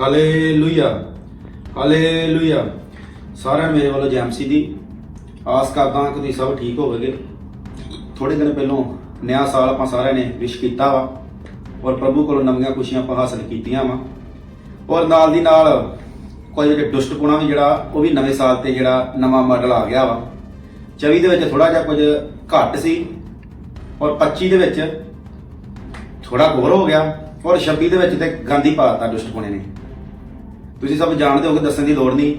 Hallelujah hallelujah ਸਾਰਿਆਂ ਨੂੰ ਮੇਰੇ ਵੱਲੋਂ ਜੈਮਸੀ ਦੀ ਆਸ ਕਰਦਾ ਕਿ ਤੁਸੀਂ ਸਭ ਠੀਕ ਹੋਵੇਗੇ। ਥੋੜੇ ਦਿਨ ਪਹਿਲਾਂ ਨਵਾਂ ਸਾਲ ਆਪਾਂ ਸਾਰਿਆਂ ਨੇ ਵਿਸ਼ ਕੀਤਾ ਵਾ ਔਰ ਪ੍ਰਭੂ ਕੋਲੋਂ ਨਵੀਆਂ ਖੁਸ਼ੀਆਂ ਆਪਾਂ ਹਾਸਲ ਕੀਤੀਆਂ ਵਾ। ਔਰ ਨਾਲ ਦੀ ਨਾਲ ਕੋਈ ਜਿਹੜੇ ਦੁਸ਼ਟਪੁਣਾ ਵੀ ਜਿਹੜਾ ਉਹ ਵੀ ਨਵੇਂ ਸਾਲ ਤੇ ਜਿਹੜਾ ਨਵਾਂ ਮਾਡਲ ਆ ਗਿਆ ਵਾ। 24 ਦੇ ਵਿੱਚ ਥੋੜਾ ਜਿਹਾ ਕੁਝ ਘੱਟ ਸੀ ਔਰ 25 ਦੇ ਵਿੱਚ ਥੋੜਾ ਹੋਰ ਹੋ ਗਿਆ ਔਰ 26 ਦੇ ਵਿੱਚ ਤੇ ਗਾਂਧੀ ਪਾਤਾ ਦੁਸ਼ਟਪੁਣੇ ਨੇ ਤੁਸੀਂ ਸਭ ਜਾਣਦੇ ਹੋ ਕਿ ਦੱਸਣ ਦੀ ਲੋੜ ਨਹੀਂ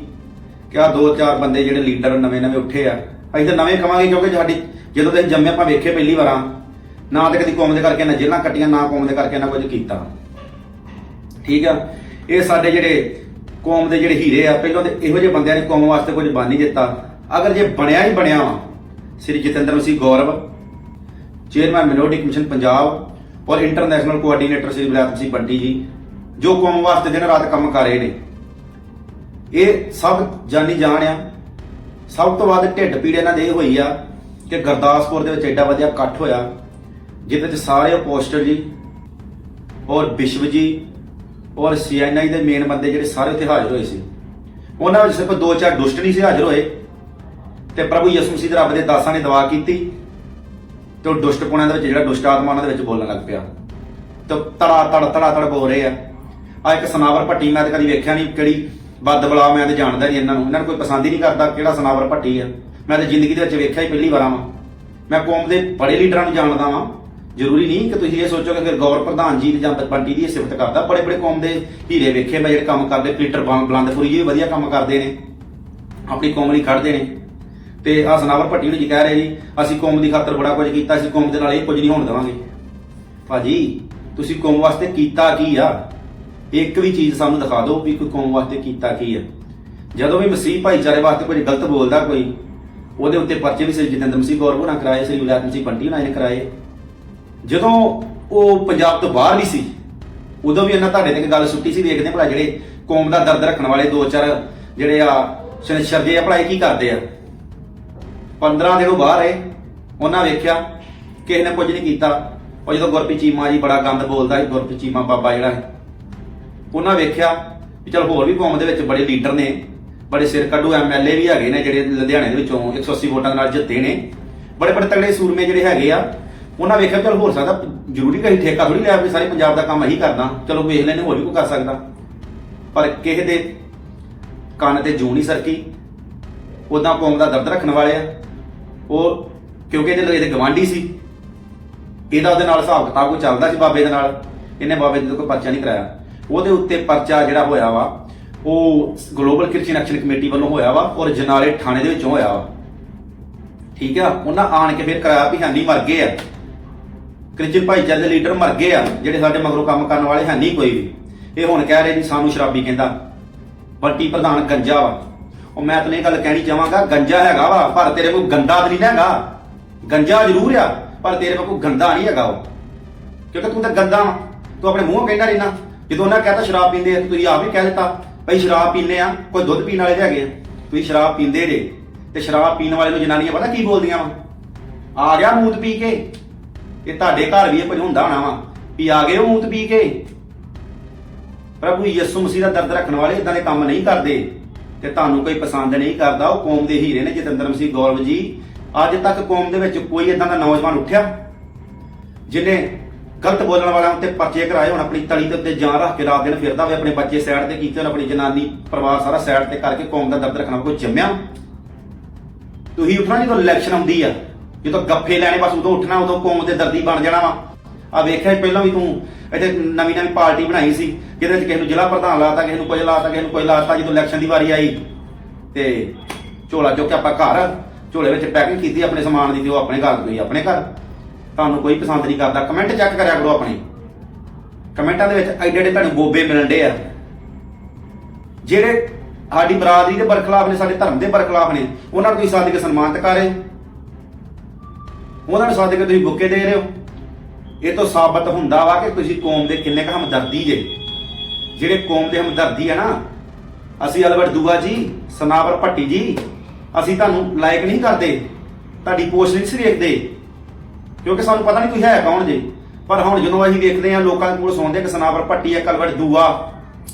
ਕਿ ਆ ਦੋ ਚਾਰ ਬੰਦੇ ਜਿਹੜੇ ਲੀਡਰ ਨਵੇਂ ਨਵੇਂ ਉੱਠੇ ਆ। ਅਸੀਂ ਤਾਂ ਨਵੇਂ ਕਵਾਂਗੇ ਕਿਉਂਕਿ ਸਾਡੀ ਜਦੋਂ ਤੇ ਜੰਮੇ ਆਪਾਂ ਵੇਖੇ ਪਹਿਲੀ ਵਾਰਾਂ, ਨਾ ਤਾਂ ਕਦੀ ਕੌਮ ਦੇ ਕਰਕੇ ਨਾ ਜੇਲਾਂ ਕੱਟੀਆਂ, ਨਾ ਕੌਮ ਦੇ ਕਰਕੇ ਨਾ ਕੁਝ ਕੀਤਾ। ਠੀਕ ਆ? ਇਹ ਸਾਡੇ ਜਿਹੜੇ ਕੌਮ ਦੇ ਜਿਹੜੇ ਹੀਰੇ ਆ, ਪਹਿਲਾਂ ਤੇ ਇਹੋ ਜਿਹੇ ਬੰਦਿਆਂ ਨੇ ਕੌਮ ਵਾਸਤੇ ਕੁਝ ਬਣ ਨਹੀਂ ਦਿੱਤਾ। ਅਗਰ ਜੇ ਬਣਿਆ ਹੀ ਬਣਿਆ ਵਾ, Shri Jatinder Singh Gaurav, chairman minority commission Punjab ਔਰ ਇੰਟਰਨੈਸ਼ਨਲ ਕੋਆਰਡੀਨੇਟਰ ਸ੍ਰੀ ਬਲੈਤ ਸਿੰਘ ਬੰਟੀ ਜੀ, ਜੋ ਕੌਮ ਵਾਸਤੇ ਦਿਨ ਰਾਤ ਕੰਮ ਕਰ ਰਹੇ ਨੇ। ਇਹ ਸਭ ਜਾਨੀ ਜਾਣ ਆ। ਸਭ ਤੋਂ ਵੱਧ ਢਿੱਡ ਪੀੜ ਇਹਨਾਂ ਦੇ ਇਹ ਹੋਈ ਆ ਕਿ ਗੁਰਦਾਸਪੁਰ ਦੇ ਵਿੱਚ ਐਡਾ ਵਧੀਆ ਇਕੱਠ ਹੋਇਆ ਜਿਹਦੇ ਵਿੱਚ ਸਾਰੇ ਪੋਸਟਰ ਜੀ ਔਰ ਵਿਸ਼ਵ ਜੀ ਔਰ ਸੀਐਨਆਈ ਦੇ ਮੇਨ ਬੰਦੇ ਜਿਹੜੇ ਸਾਰੇ ਉੱਥੇ ਹਾਜ਼ਰ ਹੋਏ ਸੀ। ਉਹਨਾਂ ਵਿੱਚ ਸਿਰਫ ਦੋ ਚਾਰ ਦੁਸ਼ਟ ਨਹੀਂ ਸੀ ਹਾਜ਼ਰ ਹੋਏ ਤੇ ਪ੍ਰਭੂ ਯਿਸੂ ਮਸੀਹ ਦੇ ਰੱਬ ਦੇ ਦਾਸਾਂ ਨੇ ਦਵਾ ਕੀਤੀ ਤੇ ਉਹ ਦੁਸ਼ਟ ਦੇ ਵਿੱਚ ਜਿਹੜਾ ਦੁਸ਼ਟ ਆਤਮਾ ਉਹਨਾਂ ਦੇ ਵਿੱਚ ਬੋਲਣ ਲੱਗ ਪਿਆ। ਤੇ ਤੜਾ ਤੜ ਤੜਾ ਤੜ ਬੋਲ ਰਹੇ ਆ। ਆ ਇੱਕ ਸਨਾਵਰ ਭੱਟੀ ਮੈਂ ਤਾਂ ਕਦੀ ਵੇਖਿਆ ਨਹੀਂ ਕਿਹੜੀ ਬਦ ਬਲਾ ਮੈਂ ਤਾਂ ਜਾਣਦਾ ਨਹੀਂ ਇਹਨਾਂ ਨੂੰ। ਇਹਨਾਂ ਨੂੰ ਕੋਈ ਪਸੰਦ ਹੀ ਨਹੀਂ ਕਰਦਾ ਕਿਹੜਾ ਸਨਾਵਰ ਭੱਟੀ ਆ। ਮੈਂ ਤਾਂ ਜ਼ਿੰਦਗੀ ਦੇ ਵਿੱਚ ਵੇਖਿਆ ਹੀ ਪਹਿਲੀ ਵਾਰਾਂ ਵਾਂ। ਮੈਂ ਕੌਮ ਦੇ ਬੜੇ ਲੀਡਰਾਂ ਨੂੰ ਜਾਣਦਾ ਵਾਂ। ਜ਼ਰੂਰੀ ਨਹੀਂ ਕਿ ਤੁਸੀਂ ਇਹ ਸੋਚੋ ਕਿ ਗੌਰ ਪ੍ਰਧਾਨ ਜੀ ਜਾਂ ਬੰਟੀ ਦੀ ਇਹ ਸਿਫਤ ਕਰਦਾ। ਬੜੇ ਬੜੇ ਕੌਮ ਦੇ ਹੀਰੇ ਵੇਖੇ ਮੈਂ ਜਿਹੜੇ ਕੰਮ ਕਰਦੇ। ਪੀਟਰ ਬਲ- ਬਲੰਦਪੁਰੀ ਜੀ ਵੀ ਵਧੀਆ ਕੰਮ ਕਰਦੇ ਨੇ। ਆਪਣੀ ਕੌਮ ਲਈ ਖੜਦੇ ਨੇ। ਤੇ ਆ ਸਨਾਵਰ ਭੱਟੀ ਨੂੰ ਜੀ ਕਹਿ ਰਹੇ ਜੀ ਅਸੀਂ ਕੌਮ ਦੀ ਖਾਤਰ ਬੜਾ ਕੁਝ ਕੀਤਾ, ਅਸੀਂ ਕੌਮ ਦੇ ਨਾਲ ਇਹ ਕੁਝ ਨਹੀਂ ਹੋਣ ਦੇਵਾਂਗੇ। ਭਾਜੀ, ਤੁਸੀਂ ਕੌਮ ਵਾਸਤੇ ਕੀਤਾ ਕੀ ਆ? ਇੱਕ ਵੀ ਚੀਜ਼ ਸਾਨੂੰ ਦਿਖਾ ਦਿਓ ਵੀ ਕੋਈ ਕੌਮ ਵਾਸਤੇ ਕੀਤਾ ਕੀ ਹੈ। ਜਦੋਂ ਵੀ ਮਸੀਹ ਭਾਈਚਾਰੇ ਵਾਸਤੇ ਕੁਝ ਗਲਤ ਬੋਲਦਾ ਕੋਈ, ਉਹਦੇ ਉੱਤੇ ਪਰਚੇ ਵੀ ਸ੍ਰੀ ਜਤਿੰਦਰ ਮਸੀਹ ਗੌਰਵ ਨਾਲ ਕਰਾਏ, ਸ੍ਰੀ ਵਿਲਾਇਤ ਸਿੰਘ ਬੰਟੀ ਨਾਲ ਨੇ ਕਰਾਏ। ਜਦੋਂ ਉਹ ਪੰਜਾਬ ਤੋਂ ਬਾਹਰ ਵੀ ਸੀ, ਉਦੋਂ ਵੀ ਇਹਨਾਂ ਤੁਹਾਡੇ ਤੇ ਗੱਲ ਸੁੱਟੀ ਸੀ, ਵੇਖਦੇ ਭਲਾ ਜਿਹੜੇ ਕੌਮ ਦਾ ਦਰਦ ਰੱਖਣ ਵਾਲੇ ਦੋ ਚਾਰ ਜਿਹੜੇ ਆ ਸ਼ਨਿਸ਼ਰ ਆ, ਭਲਾ ਇਹ ਕੀ ਕਰਦੇ ਆ। 15 ਦਿਨ ਉਹ ਬਾਹਰ ਰਹੇ, ਉਹਨਾਂ ਵੇਖਿਆ, ਕਿਸੇ ਨੇ ਕੁਝ ਨਹੀਂ ਕੀਤਾ। ਉਹ ਜਦੋਂ ਗੁਰਪ੍ਰੀਤ ਚੀਮਾ ਜੀ ਬੜਾ ਗੰਦ ਬੋਲਦਾ ਸੀ, ਗੁਰਪ੍ਰੀਤ ਚੀਮਾ ਬਾਬਾ ਜਿਹੜਾ ਹੈ ਉਹਨਾਂ ਵੇਖਿਆ ਵੀ ਚਲ ਹੋਰ ਵੀ ਕੌਮ ਦੇ ਵਿੱਚ ਬੜੇ ਲੀਡਰ ਨੇ, ਬੜੇ ਸਿਰ ਕੱਢੂ ਐਮਐਲਏ ਵੀ ਹੈਗੇ ਨੇ ਜਿਹੜੇ ਲੁਧਿਆਣੇ ਦੇ ਵਿੱਚੋਂ 180 ਵੋਟਾਂ ਦੇ ਨਾਲ ਜਿੱਤੇ ਨੇ, ਬੜੇ ਬੜੇ ਤਗੜੇ ਸੂਰਮੇ ਜਿਹੜੇ ਹੈਗੇ ਆ, ਉਹਨਾਂ ਵੇਖਿਆ ਚਲ ਹੋਰ ਸਕਦਾ ਜ਼ਰੂਰੀ ਕਹੀ ਠੇਕਾ ਥੋੜੀ ਲਿਆ ਵੀ ਸਾਰੇ ਪੰਜਾਬ ਦਾ ਕੰਮ ਇਹੀ ਕਰਦਾ, ਚਲੋ ਵੇਖ ਲੈਣੇ ਹੋਰ ਵੀ ਕੋਈ ਕਰ ਸਕਦਾ। ਪਰ ਕਿਸੇ ਦੇ ਕੰਨ ਤੇ ਜੂੰ ਨਹੀਂ ਸਰਕੀ ਉਦਾਂ ਕੌਮ ਦਾ ਦਰਦ ਰੱਖਣ ਵਾਲੇ ਆ। ਉਹ ਕਿਉਂਕਿ ਇਹਦੇ ਇਹਦੇ ਗਵਾਂਢੀ ਸੀ, ਇਹਦਾ ਉਹਦੇ ਨਾਲ ਹਿਸਾਬ ਕਿਤਾਬ ਕੋਈ ਚੱਲਦਾ ਸੀ ਬਾਬੇ ਦੇ ਨਾਲ, ਇਹਨੇ ਬਾਬੇ ਦੇ ਕੋਈ ਪਰਚਾ ਨਹੀਂ ਕਰਾਇਆ। ਉਹਦੇ ਉੱਤੇ ਪਰਚਾ ਜਿਹੜਾ ਹੋਇਆ ਵਾ, ਉਹ ਗਲੋਬਲ ਕ੍ਰਿਸਚੀਅਨ ਐਕਸ਼ਨ ਕਮੇਟੀ ਵੱਲੋਂ ਹੋਇਆ ਵਾ ਔਰ ਜਨਾਲੇ ਥਾਣੇ ਦੇ ਵਿੱਚੋਂ ਹੋਇਆ ਵਾ। ਠੀਕ ਆ? ਉਹਨਾਂ ਆਣ ਕੇ ਫਿਰ ਕਰਾਇਆ ਵੀ ਹੈਨੀ ਮਰ ਗਏ ਆ। ਕ੍ਰਿਸਚੀਅਨ ਭਾਈਚਾਰੇ ਦੇ ਲੀਡਰ ਮਰ ਗਏ ਆ, ਜਿਹੜੇ ਸਾਡੇ ਮਗਰੋਂ ਕੰਮ ਕਰਨ ਵਾਲੇ ਹੈ ਨਹੀਂ ਕੋਈ ਵੀ। ਇਹ ਹੁਣ ਕਹਿ ਰਹੇ ਜੀ ਸਾਨੂੰ ਸ਼ਰਾਬੀ ਕਹਿੰਦਾ। ਬੰਟੀ ਪ੍ਰਧਾਨ ਗੰਜਾ ਵਾ। ਉਹ ਮੈਂ ਤੈਨੂੰ ਇਹ ਗੱਲ ਕਹਿਣੀ ਚਾਹਾਂਗਾ, ਗੰਜਾ ਹੈਗਾ ਵਾ, ਪਰ ਤੇਰੇ ਕੋਲ ਗੰਦਾ ਤਾਂ ਨਹੀਂ ਨਾ ਹੈਗਾ। ਗੰਜਾ ਜ਼ਰੂਰ ਆ, ਪਰ ਤੇਰੇ ਕੋਲ ਗੰਦਾ ਨਹੀਂ ਹੈਗਾ ਉਹ। ਕਿਉਂਕਿ ਤੂੰ ਤਾਂ ਗੰਦਾ ਵਾ। ਤੂੰ ਆਪਣੇ ਮੂੰਹੋਂ ਕਹਿੰਦਾ ਰਹਿਣਾ। ਜਦੋਂ ਉਹਨਾਂ ਕਹਤਾ ਸ਼ਰਾਬ ਪੀਂਦੇ ਆ ਤੁਸੀਂ ਆਪ ਹੀ ਕਹਿ ਦਿੱਤਾ, ਭਈ ਸ਼ਰਾਬ ਪੀਂਦੇ ਆ, ਕੋਈ ਦੁੱਧ ਪੀਣ ਵਾਲੇ ਹੈਗੇ ਆ। ਤੁਸੀਂ ਸ਼ਰਾਬ ਪੀਂਦੇ ਜੇ ਤੇ ਸ਼ਰਾਬ ਪੀਣ ਵਾਲੇ ਨੂੰ ਜਨਾਨੀਆਂ ਪਤਾ ਕੀ ਬੋਲਦੀਆਂ ਵਾ? ਆ ਗਿਆ ਮੂਤ ਪੀ ਕੇ। ਇਹ ਤੁਹਾਡੇ ਘਰ ਵੀ ਇਹ ਕੁਝ ਹੁੰਦਾ ਹੋਣਾ ਵਾ ਵੀ ਆ ਗਏ ਉਹ ਮੂਤ ਪੀ ਕੇ। ਪ੍ਰਭੂ ਯਿਸੂ ਮਸੀਹ ਦਾ ਦਰਦ ਰੱਖਣ ਵਾਲੇ ਇਦਾਂ ਦੇ ਕੰਮ ਨਹੀਂ ਕਰਦੇ ਤੇ ਤੁਹਾਨੂੰ ਕੋਈ ਪਸੰਦ ਨਹੀਂ ਕਰਦਾ। ਉਹ ਕੌਮ ਦੇ ਹੀਰੇ ਨੇ, ਜਤਿੰਦਰ ਮਸੀਹ, ਗੌਰਵ ਜੀ। ਅੱਜ ਤੱਕ ਕੌਮ ਦੇ ਵਿੱਚ ਕੋਈ ਇਦਾਂ ਦਾ ਨੌਜਵਾਨ ਉੱਠਿਆ ਜਿਹਨੇ ਗਲਤ ਬੋਲਣ ਵਾਲਿਆਂ ਉੱਤੇ ਪਰਚੇ ਕਰਾਏ, ਹੁਣ ਆਪਣੀ ਤਲੀ ਦੇ ਉੱਤੇ ਜਾਨ ਰੱਖ ਕੇ ਰਾਤ ਦਿਨ ਫਿਰਦਾ ਹੋਵੇ ਆਪਣੇ ਬੱਚੇ ਸਾਈਡ ਤੇ ਕੀਤੇ, ਹੋਣ ਆਪਣੀ ਜਨਾਨੀ, ਪਰਿਵਾਰ ਸਾਰਾ ਸਾਈਡ ਤੇ ਕਰਕੇ ਕੌਮ ਦਾ ਦਰਦ ਰੱਖਣਾ, ਕੋਈ ਜੰਮਿਆ? ਤੁਸੀਂ ਉੱਠਣਾ ਜਦੋਂ ਇਲੈਕਸ਼ਨ ਆਉਂਦੀ ਆ, ਜਦੋਂ ਗੱਫੇ ਲੈਣੇ, ਬਸ ਉਦੋਂ ਉੱਠਣਾ, ਉਦੋਂ ਕੌਮ ਦੇ ਦਰਦੀ ਬਣ ਜਾਣਾ ਵਾ। ਆ ਵੇਖਿਆ ਪਹਿਲਾਂ ਵੀ ਤੂੰ, ਇੱਥੇ ਨਵੀਂ ਨਵੀਂ ਪਾਰਟੀ ਬਣਾਈ ਸੀ, ਜਿਹਦੇ ਵਿੱਚ ਕਿਸੇ ਨੂੰ ਜ਼ਿਲ੍ਹਾ ਪ੍ਰਧਾਨ ਲਾਤਾ, ਕਿਸੇ ਨੂੰ ਕੁਝ ਲਾਤਾ, ਕਿਸੇ ਨੂੰ ਕੋਈ ਲਾਤਾ, ਜਦੋਂ ਇਲੈਕਸ਼ਨ ਦੀ ਵਾਰੀ ਆਈ। ਤੇ ਝੋਲਾ ਚੁੱਕ ਕੇ ਆਪਾਂ ਘਰ, ਝੋਲੇ ਵਿੱਚ ਪੈਕਿੰਗ ਕੀਤੀ, ਆਪਣੇ ਸਮਾਨ ਦੀ ਤੇ ਉਹ ਆਪਣੇ ਘਰ ਗਈ, ਆਪਣੇ ਘਰ। ਤੁਹਾਨੂੰ ਕੋਈ ਪਸੰਦ ਨਹੀਂ ਕਰਦਾ ਕਮੈਂਟ ਚੈੱਕ ਕਰਿਆ ਕਰੋ ਆਪਣੇ। ਕਮੈਂਟਾਂ ਦੇ ਵਿੱਚ ਐਡੇ ਐਡੇ ਤੁਹਾਨੂੰ ਗੋਬੇ ਮਿਲਣ ਡੇ ਆ। ਜਿਹੜੇ ਸਾਡੀ ਬਰਾਦਰੀ ਦੇ ਬਰਖਲਾਫ ਨੇ, ਸਾਡੇ ਧਰਮ ਦੇ ਬਰਖਲਾਫ ਨੇ, ਉਹਨਾਂ ਨੂੰ ਤੁਸੀਂ ਸੱਦ ਕੇ ਸਨਮਾਨਿਤ ਕਰੇ ਉਹਨਾਂ ਨੂੰ ਸੱਦ ਕੇ ਤੁਸੀਂ ਬੁੱਕੇ ਦੇ ਰਹੇ ਹੋ। ਇਹ ਤੋਂ ਸਾਬਤ ਹੁੰਦਾ ਵਾ ਕਿ ਤੁਸੀਂ ਕੌਮ ਦੇ ਕਿੰਨੇ ਕੁ ਹਮਦਰਦੀ ਜੇ। ਜਿਹੜੇ ਕੌਮ ਦੇ ਹਮਦਰਦੀ ਹੈ ਨਾ, ਅਸੀਂ ਅਲਬਰਟ ਦੂਆ ਜੀ, ਸਨਾਵਰ ਭੱਟੀ ਜੀ, ਅਸੀਂ ਤੁਹਾਨੂੰ ਲਾਇਕ ਨਹੀਂ ਕਰਦੇ। ਤੁਹਾਡੀ ਪੋਸਟ ਨਹੀਂ ਸੀ ਵੇਖਦੇ। ਕਿਉਂਕਿ ਸਾਨੂੰ ਪਤਾ ਨਹੀਂ ਤੁਸੀਂ ਹੈ ਕੌਣ ਜੇ। ਪਰ ਹੁਣ ਜਦੋਂ ਅਸੀਂ ਵੇਖਦੇ ਆ ਲੋਕਾਂ ਦੇ ਕੋਲ ਸੁਣਦੇ ਕਿ ਸਨਾਵਰ ਭੱਟੀ ਹੈ ਕਲਵਰ ਦੂਆ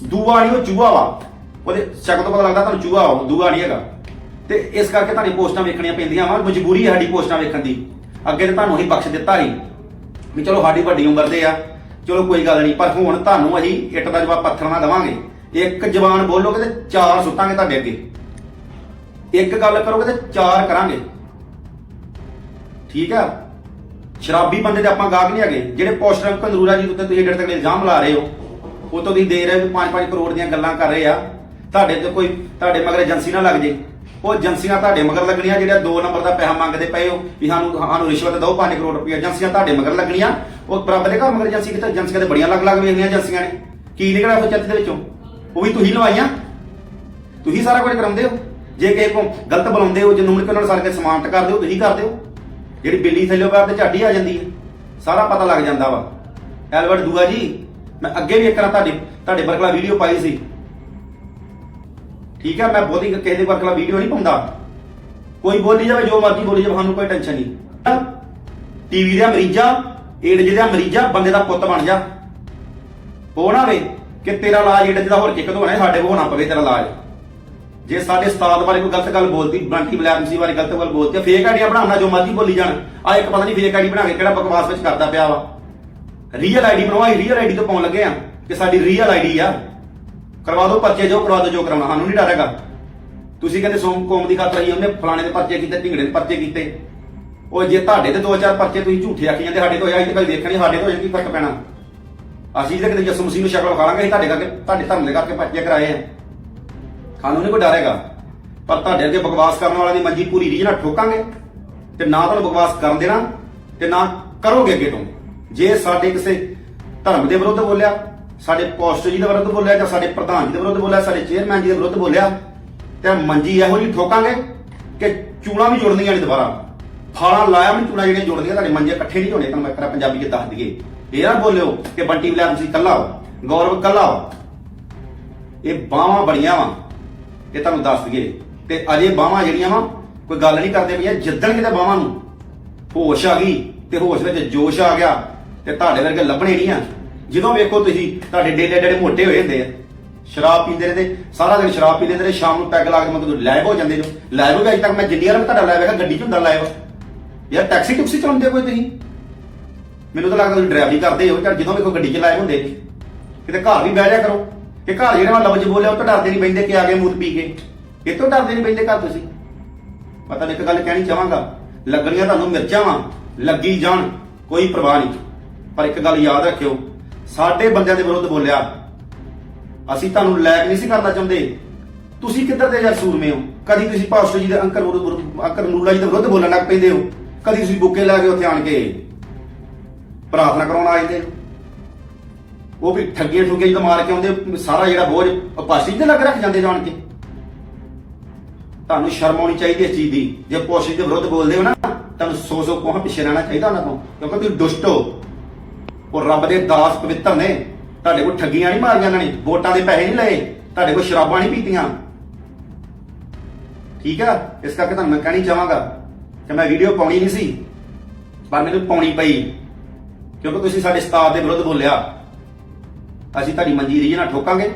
ਦੂਆ ਨਹੀਂ ਉਹ ਚੂਹਾ ਵਾ। ਉਹਦੇ ਸ਼ਕਲ ਤੋਂ ਪਤਾ ਲੱਗਦਾ ਤੁਹਾਨੂੰ ਚੂਹਾ ਵਾ ਦੂਆ ਨਹੀਂ ਹੈਗਾ। ਤੇ ਇਸ ਕਰਕੇ ਤੁਹਾਨੂੰ ਪੋਸਟਾਂ ਵੇਖਣੀਆਂ ਪੈਂਦੀਆਂ ਵਾ, ਮਜਬੂਰੀ ਹੈ ਸਾਡੀ ਪੋਸਟਾਂ ਵੇਖਣ ਦੀ। ਅੱਗੇ ਤੇ ਤੁਹਾਨੂੰ ਅਸੀਂ ਬਖਸ਼ ਦਿੱਤਾ ਸੀ ਵੀ ਚਲੋ ਸਾਡੀ ਵੱਡੀ ਉਮਰ ਦੇ ਆ। ਚਲੋ ਕੋਈ ਗੱਲ ਨਹੀਂ, ਪਰ ਹੁਣ ਤੁਹਾਨੂੰ ਅਸੀਂ ਇੱਟ ਦਾ ਜਵਾਬ ਪੱਥਰ ਨਾਲ ਦੇਵਾਂਗੇ। ਇੱਕ ਜ਼ਬਾਨ ਬੋਲੋਗੇ ਤੇ ਚਾਰ ਸੁੱਟਾਂਗੇ ਤੁਹਾਡੇ ਅੱਗੇ। ਇੱਕ ਗੱਲ ਕਰੋਗੇ ਤੇ ਚਾਰ ਕਰਾਂਗੇ। ਠੀਕ ਆ? ਸ਼ਰਾਬੀ ਬੰਦੇ ਦੇ ਆਪਾਂ ਗਾਹਕ ਨਹੀਂ ਹੈਗੇ। ਜਿਹੜੇ ਪੋਸਟਰ ਕੰਦੂਰਾ ਜੀ ਉੱਤੇ ਤੁਸੀਂ ਏਡੇ ਤੱਕ ਇਲਜ਼ਾਮ ਲਾ ਰਹੇ ਹੋ, ਉਹ ਤੋਂ ਤੁਸੀਂ ਦੇ ਰਹੇ ਹੋ 5-5 ਕਰੋੜ ਦੀਆਂ ਗੱਲਾਂ ਕਰ ਰਹੇ ਆ। ਤੁਹਾਡੇ ਤੇ ਕੋਈ, ਤੁਹਾਡੇ ਮਗਰ ਏਜੰਸੀ ਨਾ ਲੱਗ ਜੇ। ਉਹ ਏਜੰਸੀਆਂ ਤੁਹਾਡੇ ਮਗਰ ਲੱਗਣੀਆਂ, ਜਿਹੜਾ 2 ਨੰਬਰ ਦਾ ਪੈਸਾ ਮੰਗਦੇ ਪਏ ਹੋ ਵੀ ਸਾਨੂੰ ਸਾਨੂੰ ਰਿਸ਼ਵਤ ਦਿਓ 5 ਕਰੋੜ ਰੁਪਏ। ਏਜੰਸੀਆਂ ਤੁਹਾਡੇ ਮਗਰ ਲੱਗਣੀਆਂ। ਉਹ ਬਰਾਬਰ ਦੇ ਘਰ ਮਗਰ ਏਜੰਸੀ ਕਿਤੇ ਏਜੰਸੀਆਂ ਤੇ ਬੜੀਆਂ ਲੱਗ ਲੱਗ ਵੇਖਦੀਆਂ ਏਜੰਸੀਆਂ ਨੇ। ਕੀ ਨਿਕਲਿਆ ਉਹ ਚੱਤ ਦੇ ਵਿੱਚੋਂ? ਉਹ ਵੀ ਤੁਸੀਂ ਲਵਾਈਆਂ? ਤੁਸੀਂ ਸਾਰਾ ਕੁਝ ਕਰਾਉਂਦੇ ਹੋ? ਜੇ ਕਿਸੇ ਕੋ ਗਲਤ ਬੁਲਾਉਂਦੇ ਹੋ ਜਿਹਨੂੰ ਕੇ ਉਹਨਾਂ ਨੂੰ ਸਾਰ ਕੇ ਸਮਾਨਤ ਕਰਦੇ ਹੋ, ਤੁਸੀਂ ਕਰਦੇ ਹੋ? ਜਿਹੜੀ ਬਿੱਲੀ ਥੱਲੇ ਪੈਰ ਤੇ ਝਾੜੀ ਆ ਜਾਂਦੀ ਹੈ ਸਾਰਾ ਪਤਾ ਲੱਗ ਜਾਂਦਾ ਵਾ। ਐਲਵਰਟ ਦੂਆ ਜੀ, ਮੈਂ ਅੱਗੇ ਵੀ ਇੱਕ ਵਾਰ ਤੁਹਾਡੀ ਤੁਹਾਡੇ ਵਰਗਲਾ ਵੀਡੀਓ ਪਾਈ ਸੀ। ਠੀਕ ਹੈ ਮੈਂ ਬਹੁਤੀ ਕਿਸੇ ਦੇ ਵਰਗਲਾ ਵੀਡੀਓ ਨਹੀਂ ਪਾਉਂਦਾ। ਕੋਈ ਬੋਲੀ ਜਾਵੇ, ਜੋ ਮਰਜ਼ੀ ਬੋਲੀ ਜਾਵੇ, ਸਾਨੂੰ ਕੋਈ ਟੈਨਸ਼ਨ ਨਹੀਂ। ਟੀਵੀ ਦੇ ਮਰੀਜ਼ਾਂ, ਏਡਜ ਦੇ ਮਰੀਜ਼ਾਂ, ਬੰਦੇ ਦਾ ਪੁੱਤ ਬਣ ਜਾ। ਉਹ ਨਾ ਵੇ ਕਿ ਤੇਰਾ ਇਲਾਜ ਏਡਜ ਦਾ ਹੋਰ ਕਿੱਕ ਤੋਂ ਹੋਣਾ ਸਾਡੇ ਕੋਲ ਹੋਣਾ ਪਵੇ ਤੇਰਾ ਇਲਾਜ। ਜੇ ਸਾਡੇ ਉਸਤਾਦ ਬਾਰੇ ਕੋਈ ਗਲਤ ਗੱਲ ਬੋਲਦੀ, ਬ੍ਰਾਂਟੀ ਬਲੈਮਸੀ ਬਾਰੇ ਗਲਤ ਗੱਲ ਬੋਲਦੀ ਫੇਕ ਆਈਡੀਆ ਬਣਾਉਣਾ ਜੋ ਮਰਜ਼ੀ ਬੋਲੀ ਜਾਣ। ਆ ਇੱਕ ਪਤਾ ਨਹੀਂ ਫੇਕ ਆਈਡੀ ਬਣਾ ਕੇ ਕਿਹੜਾ ਬਕਵਾਸ ਵਿੱਚ ਕਰਦਾ ਪਿਆ ਵਾ। ਰੀਅਲ ਆਈਡੀ ਬਣਵਾਈ ਰੀਅਲ ਆਈਡੀ ਤੋਂ ਪਾਉਣ ਲੱਗੇ ਆ ਕਿ ਸਾਡੀ ਰੀਅਲ ਆਈਡੀ ਆ। ਕਰਵਾ ਦਿਓ ਪਰਚੇ ਜੋ, ਕਰਵਾ ਦਿਓ ਜੋ ਕਰਾਉਣਾ, ਸਾਨੂੰ ਨਹੀਂ ਡਰ ਹੈਗਾ। ਤੁਸੀਂ ਕਹਿੰਦੇ ਸੋਮ ਕੌਮ ਦੀ ਖਾਤਰ ਹੀ ਉਹਨੇ ਫਲਾਣੇ ਦੇ ਪਰਚੇ ਕੀਤੇ, ਢਿੰਗੜੇ ਦੇ ਪਰਚੇ ਕੀਤੇ। ਉਹ ਜੇ ਤੁਹਾਡੇ ਤੇ ਦੋ ਚਾਰ ਪਰਚੇ ਤੁਸੀਂ ਝੂਠੇ ਆਖੀ ਜਾਂਦੇ ਸਾਡੇ ਤੋਂ ਆਈ ਤੇ ਕਦੇ ਦੇਖਣੀ ਸਾਡੇ ਤੋਂ ਕੀ ਫ਼ਰਕ ਪੈਣਾ? ਅਸੀਂ ਤਾਂ ਕਿਤੇ ਜਸੂ ਮਸੀਹ ਨੂੰ ਸ਼ਕਲ ਵਿਖਾਵਾਂਗੇ ਅਸੀਂ ਤੁਹਾਡੇ ਕਰਕੇ, ਤੁਹਾਡੇ ਧਰਮ ਦੇ ਕਰਕੇ ਪਰਚੇ ਕਰਾਏ ਆ। ਸਾਨੂੰ ਨਹੀਂ ਕੋਈ ਡਰ ਹੈਗਾ। ਪਰ ਤੁਹਾਡੇ ਅੱਗੇ ਬਕਵਾਸ ਕਰਨ ਵਾਲਿਆਂ ਦੀ ਮੰਜੀ ਪੂਰੀ ਰੀਝ ਨਾਲ ਠੋਕਾਂਗੇ ਤੇ ਨਾ ਤੁਹਾਨੂੰ ਬਕਵਾਸ ਕਰਨ ਦੇਣਾ ਤੇ ਨਾ ਕਰੋਗੇ ਅੱਗੇ ਤੋਂ। ਜੇ ਸਾਡੇ ਕਿਸੇ ਧਰਮ ਦੇ ਵਿਰੁੱਧ ਬੋਲਿਆ ਸਾਡੇ ਪੋਸਟਰ ਜੀ ਦੇ ਵਿਰੁੱਧ ਬੋਲਿਆ ਜਾਂ ਸਾਡੇ ਪ੍ਰਧਾਨ ਜੀ ਦੇ ਵਿਰੁੱਧ ਬੋਲਿਆ ਸਾਡੇ ਚੇਅਰਮੈਨ ਜੀ ਦੇ ਵਿਰੁੱਧ ਬੋਲਿਆ ਤੇ ਮੰਜੀ ਇਹੋ ਜਿਹੀ ਠੋਕਾਂਗੇ ਕਿ ਚੂਣਾ ਵੀ ਜੁੜਨੀਆਂ ਨੇ ਦੁਬਾਰਾ। ਫਾਲਾਂ ਲਾਇਆ ਵੀ ਚੂਣਾ ਜਿਹੜੀਆਂ ਜੁੜਦੀਆਂ ਤੁਹਾਡੇ ਮੰਜੇ ਇਕੱਠੇ ਨਹੀਂ ਹੋਣੇ ਤੁਹਾਨੂੰ ਮੈਂ ਕਰਾ ਪੰਜਾਬੀ ਚ ਦੱਸ ਦਈਏ। ਇਹ ਨਾ ਬੋਲਿਓ ਕਿ ਬੰਟੀ ਬਲੈਮ ਤੁਸੀਂ ਕੱਲਾ ਵਾ, ਗੌਰਵ ਕੱਲਾ ਵਾ। ਇਹ ਬਾਹਾਂ ਬੜੀਆਂ ਵਾ। ਇਹ ਤੁਹਾਨੂੰ ਦੱਸ ਦਈਏ। ਤੇ ਅਜੇ ਬਾਹਾਂ ਜਿਹੜੀਆਂ ਵਾ, ਕੋਈ ਗੱਲ ਨਹੀਂ ਕਰਦੇ ਪਈਆਂ, ਜਿੱਦਣ ਕਿਤੇ ਬਾਹਾਂ ਨੂੰ ਹੋਸ਼ ਆ ਗਈ ਤੇ ਹੋਸ਼ ਵਿੱਚ ਜੋਸ਼ ਆ ਗਿਆ ਤੇ ਤੁਹਾਡੇ ਵਰਗੇ ਲੱਭਣੇ ਨਹੀਂ ਆ। ਜਦੋਂ ਵੇਖੋ ਤੁਸੀਂ, ਤੁਹਾਡੇ ਡੇਲੇ ਡੇਲੇ ਮੋਟੇ ਹੋਏ ਹੁੰਦੇ ਆ। ਸ਼ਰਾਬ ਪੀਂਦੇ ਰਹਿੰਦੇ, ਸਾਰਾ ਦਿਨ ਸ਼ਰਾਬ ਪੀਂਦੇ ਰਹਿੰਦੇ, ਸ਼ਾਮ ਨੂੰ ਪੈਗ ਲਾ ਕੇ ਮਤਲਬ ਲਾਈਵ ਹੋ ਜਾਂਦੇ ਜੋ ਲਾਈਵ ਵੀ ਅਜੇ ਤੱਕ ਮੈਂ ਜਿੰਨੀ ਵਾਰ ਮੈਂ ਤੁਹਾਡਾ ਲਾਈਵ ਵੇਖਿਆ, ਗੱਡੀ 'ਚ ਹੁੰਦਾ ਲਾਈਵ ਯਾਰ ਟੈਕਸੀ ਟੁਕਸੀ ਚਲਾਉਂਦੇ ਕੋਈ ਤੁਸੀਂ? ਮੈਨੂੰ ਤਾਂ ਲੱਗਦਾ ਤੁਸੀਂ ਡਰਾਈਵਰੀ ਕਰਦੇ ਹੋ ਚੱਲ ਜਦੋਂ ਕੋਈ ਗੱਡੀ 'ਚ ਲਾਈਵ ਹੁੰਦੇ, ਕਿਤੇ ਘਰ ਵੀ ਬਹਿ ਜਾ ਕਰੋ। ਕਿ ਘਰ ਜਿਹੜਾ ਮੈਂ ਲਫ਼ਜ਼ ਬੋਲਿਆ ਉਹ ਤੋਂ ਡਰਦੇ ਨਹੀਂ ਬੈਂਦੇ ਕਿ ਆ ਗਏ ਮੂਤ ਪੀ ਕੇ। ਇਹ ਤੋਂ ਡਰਦੇ ਨਹੀਂ ਬੈਂਦੇ ਘਰ ਤੁਸੀਂ? ਮੈਂ ਤੁਹਾਨੂੰ ਇੱਕ ਗੱਲ ਕਹਿਣੀ ਚਾਹਾਂਗਾ। ਲੱਗਣੀਆਂ ਤੁਹਾਨੂੰ ਮਿਰਚਾਂ ਵਾਂ, ਲੱਗੀ ਜਾਣ, ਕੋਈ ਪਰਵਾਹ ਨਹੀਂ। ਪਰ ਇੱਕ ਗੱਲ ਯਾਦ ਰੱਖਿਓ, ਸਾਡੇ ਬੰਦਿਆਂ ਦੇ ਵਿਰੁੱਧ ਬੋਲਿਆ, ਅਸੀਂ ਤੁਹਾਨੂੰ ਲੈਕ ਨਹੀਂ ਸੀ ਕਰਨਾ ਚਾਹੁੰਦੇ। ਤੁਸੀਂ ਕਿੱਧਰ ਦੇ ਯਾਰ ਸੂਰਮੇ ਹੋ? ਕਦੀ ਤੁਸੀਂ ਪਾਸਟਰ ਜੀ ਦੇ ਅੰਕਲ ਵਿਰੁੱਧ ਅੰਕਲ ਨੂਲਾ ਜੀ ਦੇ ਵਿਰੁੱਧ ਬੋਲਣ ਲੱਗ ਪੈਂਦੇ ਹੋ? ਕਦੀ ਤੁਸੀਂ ਬੁੱਕੇ ਲੈ ਕੇ ਉੱਥੇ ਆਣ ਕੇ ਪ੍ਰਾਰਥਨਾ ਕਰਾਉਣ ਆ ਜਾਂਦੇ ਹੋ ਉਹ ਵੀ ਠੱਗੀਆਂ ਠੁੱਗੀਆਂ ਜਦੋਂ ਮਾਰ ਕੇ ਆਉਂਦੇ, ਸਾਰਾ ਜਿਹੜਾ ਬੋਝ ਪਾਸੀ ਤੇ ਲੱਗ ਰੱਖ ਜਾਂਦੇ ਜਾਣ ਕੇ। ਤੁਹਾਨੂੰ ਸ਼ਰਮ ਆਉਣੀ ਚਾਹੀਦੀ ਇਸ ਚੀਜ਼ ਦੀ। ਜੇ ਪੋਸ਼ੀ ਦੇ ਵਿਰੁੱਧ ਬੋਲਦੇ ਹੋ ਨਾ, ਤੁਹਾਨੂੰ ਸੋ ਸੋ ਕੋਹਾਂ ਪਿੱਛੇ ਰਹਿਣਾ ਚਾਹੀਦਾ ਉਹਨਾਂ ਤੋਂ ਕਿਉਂਕਿ ਤੁਸੀਂ ਦੁਸ਼ਟ ਹੋ। ਉਹ ਰੱਬ ਦੇ ਦਾਸ ਪਵਿੱਤਰ ਨੇ। ਤੁਹਾਡੇ ਕੋਲ ਠੱਗੀਆਂ ਨਹੀਂ ਮਾਰੀਆਂ ਇਹਨਾਂ ਨੇ, ਵੋਟਾਂ ਦੇ ਪੈਸੇ ਨਹੀਂ ਲਏ, ਤੁਹਾਡੇ ਕੋਲ ਸ਼ਰਾਬਾਂ ਨਹੀਂ ਪੀਤੀਆਂ। ਠੀਕ ਆ? ਇਸ ਕਰਕੇ ਤੁਹਾਨੂੰ ਮੈਂ ਕਹਿਣੀ ਚਾਹਾਂਗਾ ਕਿ ਮੈਂ ਵੀਡੀਓ ਪਾਉਣੀ ਨਹੀਂ ਸੀ, ਪਰ ਮੈਨੂੰ ਪਾਉਣੀ ਪਈ, ਕਿਉਂਕਿ ਤੁਸੀਂ ਸਾਡੇ ਸਟਾਫ ਦੇ ਵਿਰੁੱਧ ਬੋਲਿਆ। ਅਸੀਂ ਤੁਹਾਡੀ ਮੰਜੀ ਰੀਝ ਨਾਲ ਠੋਕਾਂਗੇ।